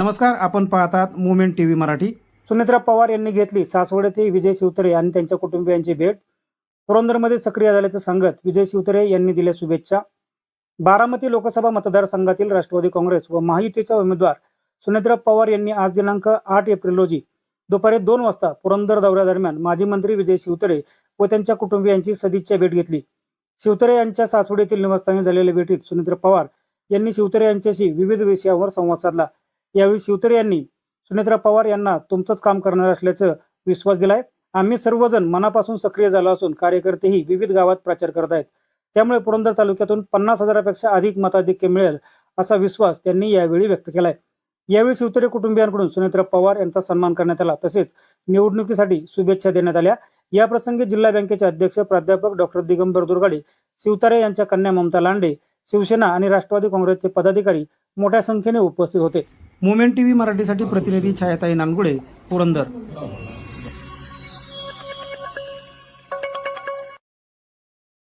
नमस्कार आपण पाहतात मुवमेंट टीव्ही मराठी. सुनेत्रा पवार यांनी घेतली सासवड येथे विजय शिवतरे आणि त्यांच्या कुटुंबियांची भेट. पुरंदरमध्ये सक्रिय झाल्याचं सांगत विजय शिवतरे यांनी दिल्या शुभेच्छा. बारामती लोकसभा मतदारसंघातील राष्ट्रवादी काँग्रेस व महायुतीच्या उमेदवार सुनेत्रा पवार यांनी आज दिनांक आठ एप्रिल रोजी दुपारी दोन वाजता पुरंदर दौऱ्यादरम्यान माजी मंत्री विजय शिवतरे व त्यांच्या कुटुंबियांची सदिच्छा भेट घेतली. शिवतरे यांच्या सासवड येथील निवासस्थानी झालेल्या भेटीत सुनेत्र पवार यांनी शिवतरे यांच्याशी विविध विषयावर संवाद साधला. यावेळी शिवतरे यांनी सुनेत्रा पवार यांना तुमचंच काम करणार असल्याचं विश्वास दिलाय. आम्ही सर्वजण मनापासून सक्रिय झालो असून कार्यकर्तेही विविध गावात प्रचार करत आहेत. त्यामुळे पुरंदर तालुक्यातून पन्नास हजारापेक्षा अधिक मताधिक्य मिळेल असा विश्वास त्यांनी यावेळी व्यक्त केलाय. यावेळी शिवतरे कुटुंबियांकडून सुनेत्रा पवार यांचा सन्मान करण्यात आला. तसेच निवडणुकीसाठी शुभेच्छा देण्यात आल्या. या प्रसंगी जिल्हा बँकेचे अध्यक्ष प्राध्यापक डॉक्टर दिगंबर दुर्गाडे शिवतारे यांच्या कन्या ममता लांडे शिवसेना आणि राष्ट्रवादी काँग्रेसचे पदाधिकारी मोठ्या संख्येने उपस्थित होते. मुवमेंट टीव्ही मराठीसाठी प्रतिनिधी छायाताई नानगुडे पुरंदर.